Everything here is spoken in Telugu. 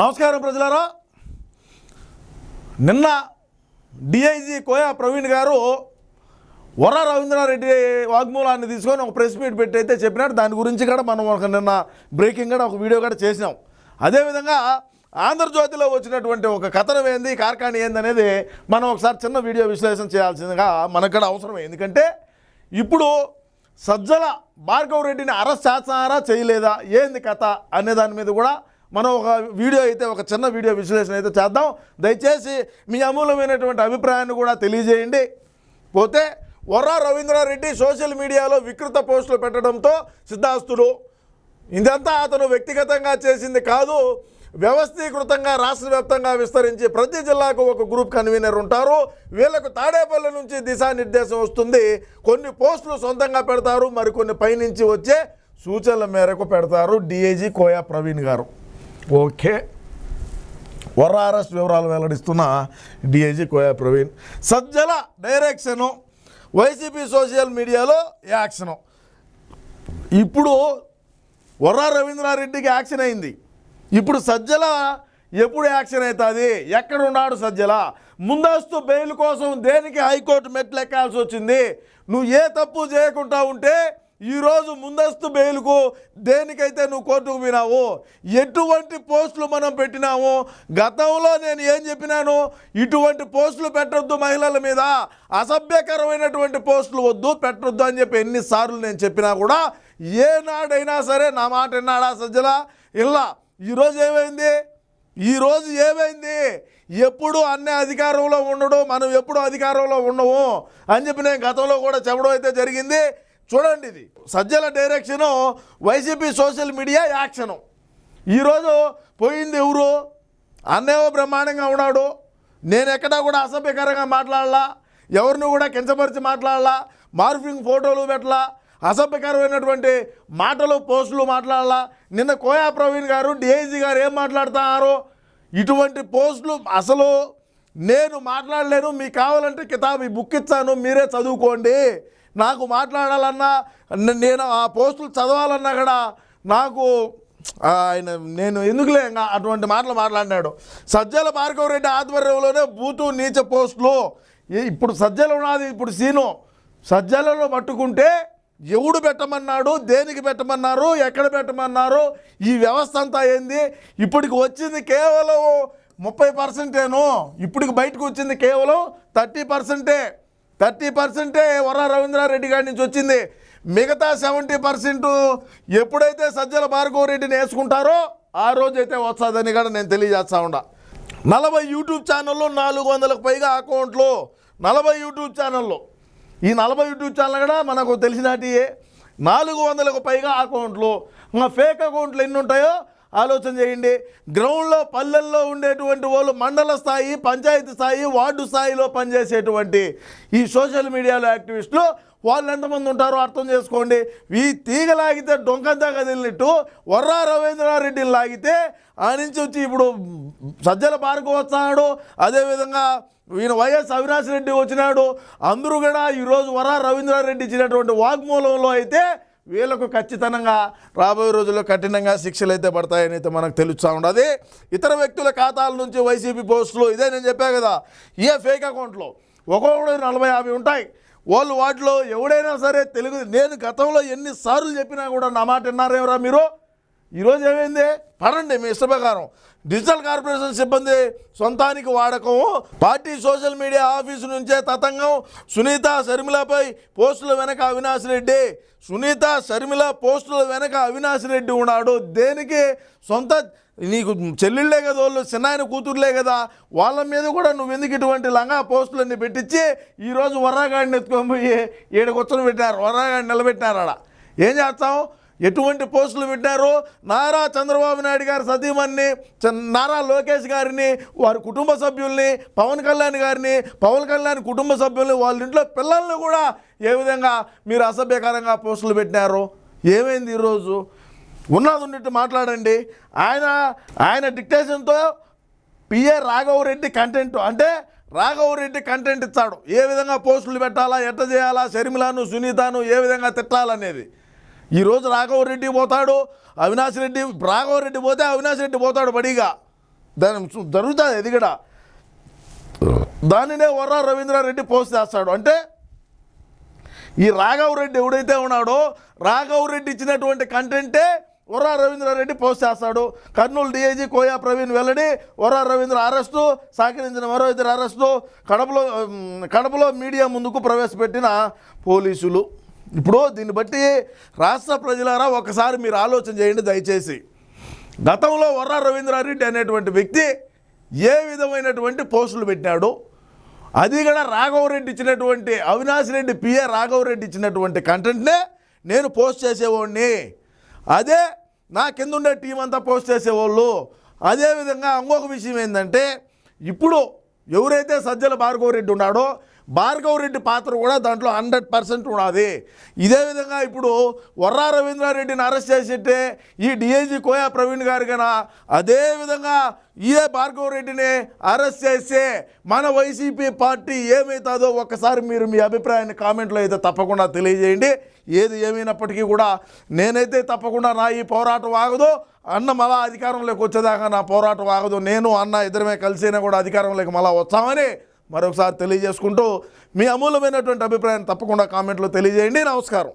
నమస్కారం ప్రజలారా. నిన్న డిఐజీ కోయా ప్రవీణ్ గారు వర రవీంద్రారెడ్డి వాగ్మూలాన్ని తీసుకొని ఒక ప్రెస్ మీట్ పెట్టి అయితే చెప్పినాడు. దాని గురించి కూడా మనం ఒక నిన్న బ్రేకింగ్ కూడా ఒక వీడియో కూడా చేసినాం. అదేవిధంగా ఆంధ్రజ్యోతిలో వచ్చినటువంటి ఒక కథనం ఏంది కార్ఖానీ ఏంది అనేది మనం ఒకసారి చిన్న వీడియో విశ్లేషణ చేయాల్సిందిగా మనకు కూడా అవసరం. ఎందుకంటే ఇప్పుడు సజ్జల భార్గవ్ రెడ్డిని అరెస్ట్ చేస్తారా చేయలేదా ఏంది కథ అనే దాని మీద కూడా మనం ఒక వీడియో అయితే ఒక చిన్న వీడియో విశ్లేషణ అయితే చేద్దాం. దయచేసి మీ అమూల్యమైనటువంటి అభిప్రాయాన్ని కూడా తెలియజేయండి. పోతే వర్రా రవీంద్రారెడ్డి సోషల్ మీడియాలో వికృత పోస్టులు పెట్టడంతో సిద్ధాస్తుడు ఇదంతా అతను వ్యక్తిగతంగా చేసింది కాదు వ్యవస్థీకృతంగా రాష్ట్ర వ్యాప్తంగా విస్తరించి ప్రతి జిల్లాకు ఒక గ్రూప్ కన్వీనర్ ఉంటారు. వీళ్ళకు తాడేపల్లి నుంచి దిశానిర్దేశం వస్తుంది. కొన్ని పోస్టులు సొంతంగా పెడతారు మరికొన్ని పైనుంచి వచ్చే సూచనల మేరకు పెడతారు డిఐజీ కోయా ప్రవీణ్ గారు. ఓకే. వర అరెస్ట్ వివరాలు వెల్లడిస్తున్న DIG Koya Praveen. Sajjala direction YCP social మీడియాలో యాక్షను. ఇప్పుడు వర్ర రవీంద్రారెడ్డికి యాక్షన్ అయింది. ఇప్పుడు సజ్జల ఎప్పుడు యాక్షన్ అవుతుంది? ఎక్కడ ఉన్నాడు సజ్జల? ముందస్తు బెయిల్ కోసం దేనికి హైకోర్టు మెట్లు ఎక్కాల్సి వచ్చింది? నువ్వు ఏ తప్పు చేయకుండా ఉంటే ఈరోజు ముందస్తు బెయిల్కు దేనికైతే నువ్వు కోర్టుకు పోయినావు ఎటువంటి పోస్టులు మనం పెట్టినాము గతంలో నేను ఏం చెప్పినాను? ఇటువంటి పోస్టులు పెట్టొద్దు మహిళల మీద. అసభ్యకరమైనటువంటి పోస్టులు వద్దు పెట్టొద్దు అని చెప్పి ఎన్నిసార్లు నేను చెప్పినా కూడా ఏనాడైనా సరే నా మాట విన్నాడా సజ్జల? ఇలా ఈరోజు ఏమైంది? ఈరోజు ఏమైంది? ఎప్పుడు అన్ని అధికారంలో ఉండడు? మనం ఎప్పుడు అధికారంలో ఉండము? అని చెప్పి నేను గతంలో కూడా చెప్పడం అయితే జరిగింది. చూడండి ఇది. Sajjala direction YCP social media action. ఈరోజు పోయింది ఎవరు? అన్నేవో బ్రహ్మాండంగా ఉన్నాడు. నేను ఎక్కడా కూడా అసభ్యకరంగా మాట్లాడాలా. ఎవరిని కూడా కించపరిచి మాట్లాడాలా. మార్ఫింగ్ ఫోటోలు పెట్టలా. అసభ్యకరమైనటువంటి మాటలు పోస్టులు మాట్లాడాలా. నిన్న కోయా ప్రవీణ్ గారు డిఐజీ గారు ఏం మాట్లాడుతున్నారు? ఇటువంటి పోస్టులు అసలు నేను మాట్లాడలేను. మీకు కావాలంటే కితాబ్ ఈ బుక్ ఇచ్చాను మీరే చదువుకోండి. నాకు మాట్లాడాలన్నా నేను ఆ పోస్టులు చదవాలన్నా కూడా నాకు ఆయన నేను ఎందుకులే అటువంటి మాటలు మాట్లాడినాడు. సజ్జల భార్గవ రెడ్డి ఆధ్వర్యంలోనే బూతు నీచ పోస్టులు. ఇప్పుడు సజ్జలు ఉన్నది ఇప్పుడు సీను. సజ్జలలో పట్టుకుంటే ఎవడు పెట్టమన్నాడు దేనికి పెట్టమన్నారు ఎక్కడ పెట్టమన్నారు ఈ వ్యవస్థ అంతా ఏంది? ఇప్పటికి వచ్చింది కేవలం ముప్పై పర్సెంటేను. ఇప్పటికి బయటకు వచ్చింది కేవలం థర్టీ పర్సెంటే. థర్టీ పర్సెంటే వర రవీంద్రారెడ్డి గారి నుంచి వచ్చింది. మిగతా సెవెంటీ పర్సెంట్ ఎప్పుడైతే సజ్జల భార్గవ రెడ్డిని వేసుకుంటారో ఆ రోజైతే వస్తుందని కూడా నేను తెలియజేస్తా ఉండా నలభై యూట్యూబ్ ఛానల్లో నాలుగు వందలకు పైగా అకౌంట్లు నలభై యూట్యూబ్ ఛానల్లో. ఈ నలభై యూట్యూబ్ ఛానల్ కూడా మనకు తెలిసినటి నాలుగు వందలకు పైగా అకౌంట్లు. ఫేక్ అకౌంట్లు ఎన్ని ఉంటాయో ఆలోచన చేయండి. గ్రౌండ్లో పల్లెల్లో ఉండేటువంటి వాళ్ళు మండల స్థాయి పంచాయతీ స్థాయి వార్డు స్థాయిలో పనిచేసేటువంటి ఈ సోషల్ మీడియాలో యాక్టివిస్టులు వాళ్ళు ఎంతమంది ఉంటారో అర్థం చేసుకోండి. ఈ తీగ లాగితే డొంకంతా కదిలినట్టు వర్రా రవీంద్రారెడ్డిని లాగితే ఆ నుంచి వచ్చి ఇప్పుడు సజ్జల పార్కు వస్తున్నాడు. అదేవిధంగా ఈయన వైఎస్ అవినాష్ రెడ్డి వచ్చినాడు. అందరూ కూడా ఈరోజు వరా రవీంద్రారెడ్డి ఇచ్చినటువంటి వాగ్మూలంలో అయితే వీళ్ళకు ఖచ్చితంగా రాబోయే రోజుల్లో కఠినంగా శిక్షలు అయితే పడతాయని అయితే మనకు తెలుస్తూ ఉండదు. ఇతర వ్యక్తుల ఖాతాల నుంచి వైసీపీ పోస్టులు ఇదే నేను చెప్పా కదా ఏ ఫేక్ అకౌంట్లో ఒక్కొక్కడు నలభై యాభై ఉంటాయి. వాళ్ళు వాటిలో ఎవడైనా సరే తెలుగు నేను గతంలో ఎన్నిసార్లు చెప్పినా కూడా నా మాట విన్నారేమరా మీరు? ఈరోజు ఏమైంది? పడండి మీ ఇష్ట ప్రకారం డిజిటల్ కార్పొరేషన్ సిబ్బంది సొంతానికి వాడకం. పార్టీ సోషల్ మీడియా ఆఫీసు నుంచే తతంగం. సునీత శర్మిలపై పోస్టుల వెనక అవినాష్ రెడ్డి. సునీత శర్మిల పోస్టుల వెనక అవినాష్ రెడ్డి ఉన్నాడు. దేనికి? సొంత నీకు చెల్లెళ్ళే కదా వాళ్ళు చిన్నాయన కూతుర్లే కదా. వాళ్ళ మీద కూడా నువ్వు ఎందుకు ఇటువంటి లంగా పోస్టులన్నీ పెట్టించి ఈరోజు వర్రాగాడిని ఎత్తుకొని పోయి ఏడుకొచ్చలు పెట్టినారు వర్రాగాడిని నిలబెట్టినారు ఆడ. ఏం చేస్తావు? ఎటువంటి పోస్టులు పెట్టారు నారా చంద్రబాబు నాయుడు గారి సతీమణ్ణి చ- నారా లోకేష్ గారిని వారి కుటుంబ సభ్యుల్ని పవన్ కళ్యాణ్ గారిని పవన్ కళ్యాణ్ కుటుంబ సభ్యుల్ని వాళ్ళ ఇంట్లో పిల్లల్ని కూడా ఏ విధంగా మీరు అసభ్యకరంగా పోస్టులు పెట్టినారు? ఏమైంది ఈరోజు? ఉన్నది ఉన్నట్టు మాట్లాడండి. ఆయన ఆయన డిక్టేషన్తో పిఏ రాఘవరెడ్డి కంటెంట్ అంటే రాఘవరెడ్డి కంటెంట్ ఇస్తాడు ఏ విధంగా పోస్టులు పెట్టాలా ఎట్ట చేయాలా షర్మిలాను సునీతను ఏ విధంగా తిట్టాలనేది. ఈరోజు రాఘవరెడ్డి పోతాడు అవినాష్ రెడ్డి రాఘవరెడ్డి పోతే అవినాష్ రెడ్డి పోతాడు బడిగా. దాని జరుగుతుంది అది కూడా. దానినే వర్ర రవీంద్రారెడ్డి పోస్ట్ చేస్తాడు. అంటే ఈ రాఘవరెడ్డి ఎవడైతే ఉన్నాడో రాఘవరెడ్డి ఇచ్చినటువంటి కంటెంటే వర్ర రవీంద్రారెడ్డి పోస్ట్ చేస్తాడు. కర్నూలు డిఐజీ కోయా ప్రవీణ్ వెల్లడి వర్ర రవీంద్ర అరెస్టు సహకరించిన మరో ఇద్దరు అరెస్టు కడపలో కడపలో మీడియా ముందుకు ప్రవేశపెట్టిన పోలీసులు. ఇప్పుడు దీన్ని బట్టి రాష్ట్ర ప్రజలారా ఒకసారి మీరు ఆలోచన చేయండి దయచేసి. గతంలో వర్రా రవీంద్రారెడ్డి అనేటువంటి వ్యక్తి ఏ విధమైనటువంటి పోస్టులు పెట్టాడు అది కూడా రాఘవరెడ్డి ఇచ్చినటువంటి అవినాష్ రెడ్డి పిఏ రాఘవరెడ్డి ఇచ్చినటువంటి కంటెంట్నే నేను పోస్ట్ చేసేవాడిని. అదే నా కింద ఉండే టీం అంతా పోస్ట్ చేసేవాళ్ళు. అదేవిధంగా ఇంకొక విషయం ఏంటంటే ఇప్పుడు ఎవరైతే సజ్జల భార్గవరెడ్డి ఉన్నాడో భార్గవరెడ్డి పాత్ర కూడా దాంట్లో హండ్రెడ్ పర్సెంట్ ఉన్నది. ఇదే విధంగా ఇప్పుడు వర్రా రవీంద్రారెడ్డిని అరెస్ట్ చేసేట్టే ఈ డిఐజీ కోయా ప్రవీణ్ గారు కన్నా అదేవిధంగా ఏ ఇదే భార్గవరెడ్డిని అరెస్ట్ చేస్తే మన వైసీపీ పార్టీ ఏమవుతుందో ఒక్కసారి మీరు మీ అభిప్రాయాన్ని కామెంట్లో అయితే తప్పకుండా తెలియజేయండి. ఏది ఏమైనప్పటికీ కూడా నేనైతే తప్పకుండా నా ఈ పోరాటం ఆగదు. అన్న మళ్ళా అధికారంలోకి వచ్చేదాకా నా పోరాటం ఆగదు. నేను అన్న ఇద్దరమే కలిసినా కూడా అధికారంలోకి మళ్ళా వచ్చామని మరొకసారి తెలియజేసుకుంటూ మీ అమూల్యమైనటువంటి అభిప్రాయం తప్పకుండా కామెంట్లో తెలియజేయండి. నమస్కారం.